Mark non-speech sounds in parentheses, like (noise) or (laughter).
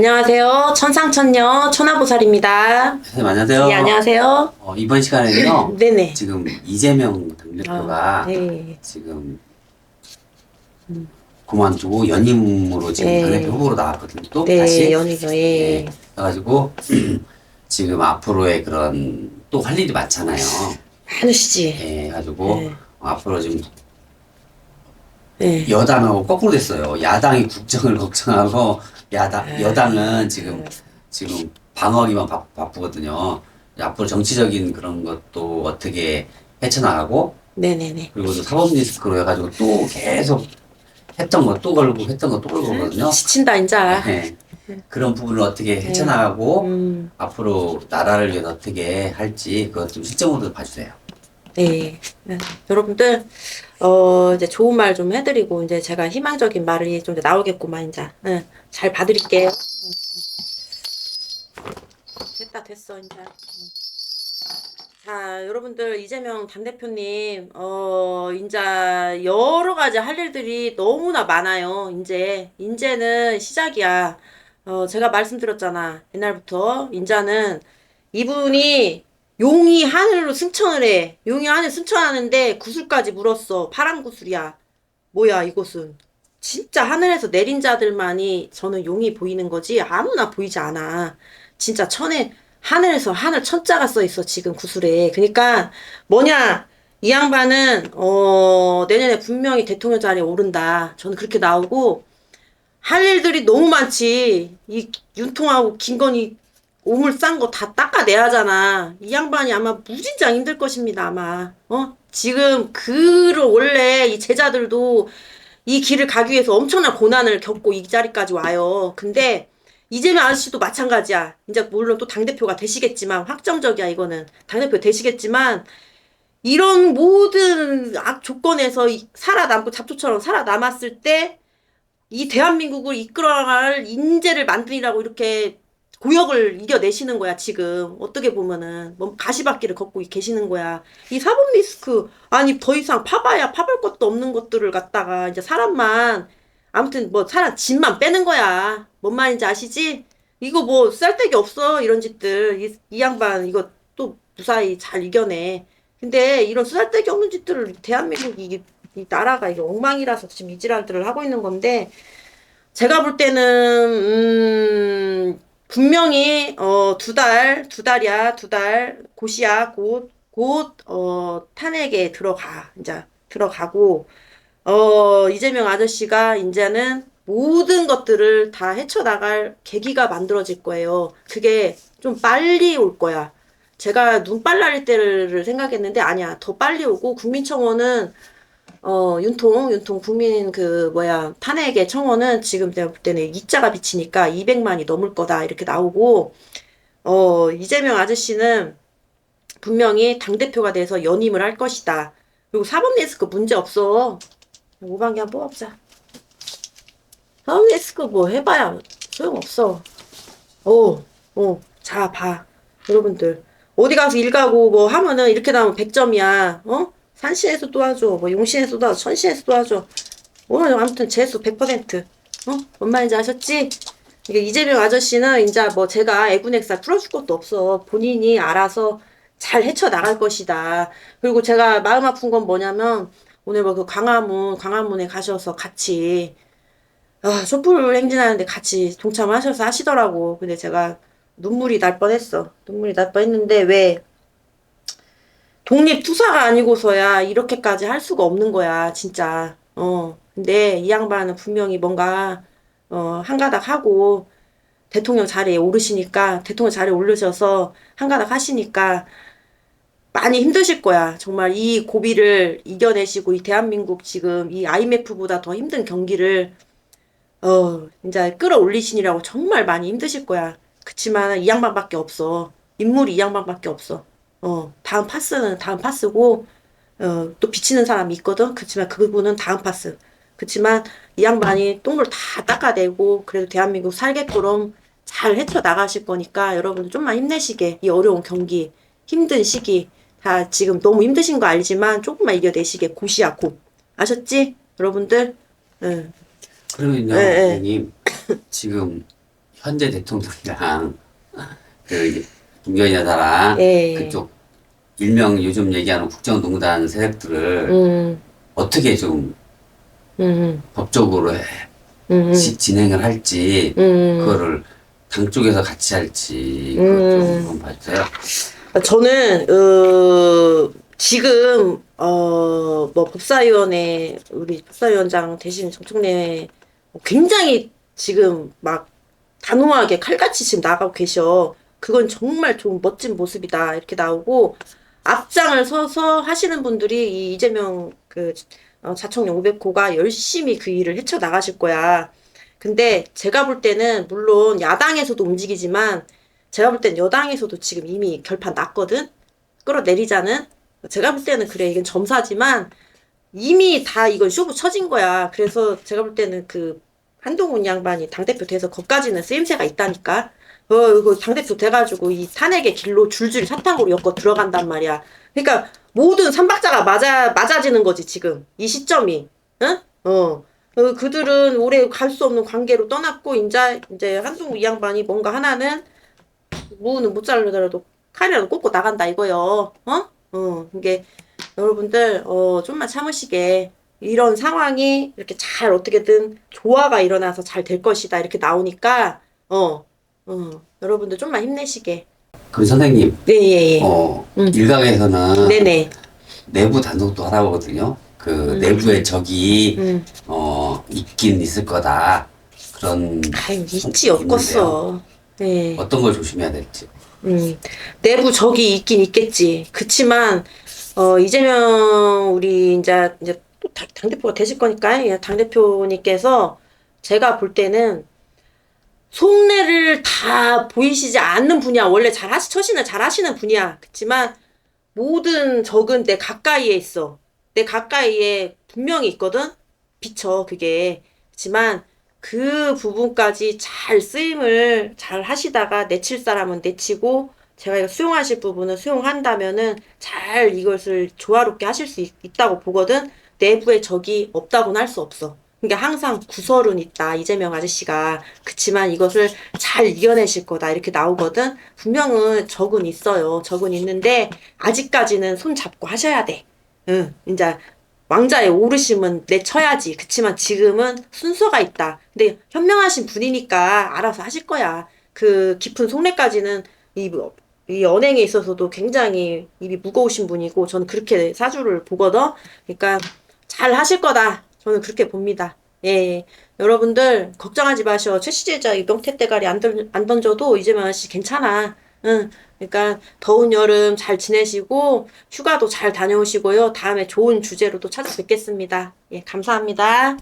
안녕하세요. 천상천녀 천하보살입니다. 선생님 안녕하세요. 예, 안녕하세요. 어, 이번 시간에는요. (clears throat) 네네. 지금 이재명 당대표가 아, 네. 지금 그만두고 연임으로 지금 네. 당대표 후보로 나왔거든요. 또 네, 다시. 연이죠. 예. 예. 그래가지고 (clears throat) 지금 앞으로의 그런 또 할 일이 많잖아요. 많으시지. 예, 가지고 네. 앞으로 지금 네. 여당하고 거꾸로 됐어요. 야당이 국정을 (laughs) 걱정하고 야당 네. 여당은 지금 지금 방어기만 바, 바쁘거든요. 앞으로 정치적인 그런 것도 어떻게 헤쳐나가고 네네네. 그리고 또 사법 리스크로 해가지고 또 계속 했던 거 또 걸고 했던 거 또 걸고 그러거든요. 지친다, 인자. 네. 그런 부분을 어떻게 헤쳐나가고 음, 앞으로 나라를 위해서 어떻게 할지 그것 좀 시점으로 봐주세요. 네. 네. 여러분들, 어, 이제 좋은 말 좀 해드리고, 이제 제가 희망적인 말이 좀 나오겠구만, 이제. 응. 잘 봐드릴게요. 응. 됐다, 됐어, 이제. 응. 자, 여러분들, 이재명 당대표님, 어, 이제 여러 가지 할 일들이 너무나 많아요. 이제, 이제는 시작이야. 어, 제가 말씀드렸잖아. 옛날부터. 인자는 이분이 용이 하늘로 승천을 해. 용이 하늘 승천하는데 구슬까지 물었어. 파란 구슬이야. 뭐야, 이곳은. 진짜 하늘에서 내린 자들만이 저는 용이 보이는 거지 아무나 보이지 않아. 진짜 천에 하늘에서 하늘 천자가 써 있어 지금 구슬에. 그러니까 뭐냐 이 양반은 어 내년에 분명히 대통령 자리에 오른다. 저는 그렇게 나오고 할 일들이 너무 많지. 이 윤통하고 김건희 오물 싼 거 다 닦아내야 하잖아. 이 양반이 아마 무진장 힘들 것입니다, 아마. 어? 지금 그를 원래 이 제자들도 이 길을 가기 위해서 엄청난 고난을 겪고 이 자리까지 와요. 근데 이재명 아저씨도 마찬가지야. 이제 물론 또 당대표가 되시겠지만 확정적이야, 이거는. 당대표 되시겠지만 이런 모든 악 조건에서 이- 살아남고 잡초처럼 살아남았을 때 이 대한민국을 이끌어갈 인재를 만들이라고 이렇게 고역을 이겨내시는 거야, 지금. 어떻게 보면은. 뭐 가시밭길을 걷고 계시는 거야. 이 사법 리스크, 아니, 더 이상 파봐야 파볼 것도 없는 것들을 갖다가 이제 사람만, 아무튼 뭐 사람 집만 빼는 거야. 뭔 말인지 아시지? 이거 뭐 쓸데기 없어, 이런 짓들. 이, 이 양반 이거 또 무사히 잘 이겨내. 근데 이런 쓸데기 없는 짓들을 대한민국 이, 이 나라가 이게 엉망이라서 지금 이 지랄들을 하고 있는 건데, 제가 볼 때는 음 분명히 어 두 달 두 달이야 두 달 곧이야 곧 곧 어 탄핵에 들어가 이제 들어가고 어 이재명 아저씨가 이제는 모든 것들을 다 헤쳐나갈 계기가 만들어질 거예요. 그게 좀 빨리 올 거야. 제가 눈빨 때를 생각했는데 아니야 더 빨리 오고 국민청원은 어, 윤통, 윤통 국민 그 뭐야 탄핵의 청원은 지금 내가 볼 때는 이자가 비치니까 200만이 넘을 거다 이렇게 나오고 어, 이재명 아저씨는 분명히 당 대표가 돼서 연임을 할 것이다. 그리고 사법 리스크 문제 없어. 오방기 한번 뽑아보자. 사법 리스크 뭐 해봐야 소용없어. 어, 어, 자, 봐. 여러분들. 어디 가서 일 가고 뭐 하면은 이렇게 나오면 100점이야. 어? 산시에서 도와줘. 뭐 용시에서 도와줘. 천시에서 도와줘. 오늘 아무튼 재수 100%. 어? 뭔 말인지 아셨지? 이게 이재명 아저씨는 이제 뭐 제가 애군액살 풀어줄 것도 없어. 본인이 알아서 잘 헤쳐나갈 것이다. 그리고 제가 마음 아픈 건 뭐냐면 오늘 뭐 그 광화문, 광화문에 가셔서 같이 아, 촛불 행진하는데 같이 동참하셔서 하시더라고. 근데 제가 눈물이 날 뻔했어. 눈물이 날 뻔했는데 왜 독립 투사가 아니고서야 이렇게까지 할 수가 없는 거야, 진짜. 어. 근데 이 양반은 분명히 뭔가 어, 한 가닥 하고 대통령 자리에 오르시니까 대통령 자리에 오르셔서 한 가닥 하시니까 많이 힘드실 거야. 정말 이 고비를 이겨내시고 이 대한민국 지금 이 IMF보다 더 힘든 경기를 어, 이제 끌어올리시니라고 정말 많이 힘드실 거야. 그치만 이 양반밖에 없어. 인물이 이 양반밖에 없어. 어, 다음 파스는 다음 파스고, 어, 또 비치는 사람이 있거든. 그치만 그분은 다음 파스. 그치만 이 양반이 똥을 다 닦아내고, 그래도 대한민국 살겠도록 잘 헤쳐나가실 거니까 여러분 좀만 힘내시게. 이 어려운 경기, 힘든 시기. 다 지금 너무 힘드신 거 알지만 조금만 이겨내시게. 곧이야, 곧. 아셨지? 여러분들? 응. 그러면요, 네, 네. 선생님 지금 현재 대통령이랑 (laughs) 그 여사랑 예. 그쪽 일명 요즘 얘기하는 국정농단 세력들을 음, 어떻게 좀 음, 법적으로 해- 음, 시- 진행을 할지 음. 그거를 당 쪽에서 같이 할지 음. 그것 좀 봐주세요. 저는 어, 지금 어, 뭐 법사위원회 우리 법사위원장 대신 정청래 굉장히 지금 막 단호하게 칼같이 지금 나가고 계셔. 그건 정말 좋은 멋진 모습이다 이렇게 나오고 앞장을 서서 하시는 분들이 이 이재명 그 어, 자청령 500호가 열심히 그 일을 헤쳐 나가실 거야. 근데 제가 볼 때는 물론 야당에서도 움직이지만 제가 볼 땐 여당에서도 지금 이미 결판 났거든? 끌어내리자는? 제가 볼 때는 그래, 이건 점사지만 이미 다 이건 쇼부 쳐진 거야. 그래서 제가 볼 때는 그 한동훈 양반이 당대표 돼서 거기까지는 쓰임새가 있다니까? 어, 이거 당대표 돼가지고 이 탄핵의 길로 줄줄이 사탕으로 엮어 들어간단 말이야. 그러니까 모든 삼박자가 맞아, 맞아지는 거지, 지금. 이 시점이. 응? 어. 어, 그들은 오래 갈 수 없는 관계로 떠났고, 이제, 이제 한동훈 이 양반이 뭔가 하나는 무는 못 자르더라도 칼이라도 꽂고 나간다 이거요. 어? 어. 이게 여러분들 어 좀만 참으시게 이런 상황이 이렇게 잘 어떻게든 조화가 일어나서 잘 될 것이다 이렇게 나오니까 어. 어. 여러분들 좀만 힘내시게. 그럼 선생님, 네, 예, 예. 어, 음. 일각에서는 네네. 내부 단속도 하라고 하거든요. 그 내부에 적이 음. 어 있긴 있을 거다. 그런 아유, 있지, 없겠어. 네. 어떤 걸 조심해야 될지. 음, 내부 적이 있긴 있겠지. 그치만, 어, 이재명, 우리, 이제, 이제, 또 당- 당대표가 되실 거니까, 예, 당대표님께서 제가 볼 때는 속내를 다 보이시지 않는 분이야. 원래 잘 하시, 처신을 잘 하시는 분이야. 그치만, 모든 적은 내 가까이에 있어. 내 가까이에 분명히 있거든? 비쳐, 그게. 그치만, 그 부분까지 잘 쓰임을 잘 하시다가 내칠 사람은 내치고 제가 이거 수용하실 부분은 수용한다면은 잘 이것을 조화롭게 하실 수 있, 있다고 보거든. 내부에 적이 없다고는 할 수 없어. 그러니까 항상 구설은 있다 이재명 아저씨가 그치만 이것을 잘 이겨내실 거다 이렇게 나오거든. 분명은 적은 있어요. 적은 있는데 아직까지는 손 잡고 하셔야 돼. 응, 이제 왕자의 오르심은 내쳐야지. 그치만 지금은 순서가 있다. 근데 현명하신 분이니까 알아서 하실 거야. 그 깊은 속내까지는 이, 이 언행에 있어서도 굉장히 입이 무거우신 분이고 저는 그렇게 사주를 보거든. 그러니까 잘 하실 거다. 저는 그렇게 봅니다. 예. 여러분들 걱정하지 마셔. 최시재자 이 명태 대가리 안, 던, 안 던져도 이재명 아저씨 괜찮아. 응. 그러니까 더운 여름 잘 지내시고 휴가도 잘 다녀오시고요. 다음에 좋은 주제로 또 찾아뵙겠습니다. 예, 감사합니다.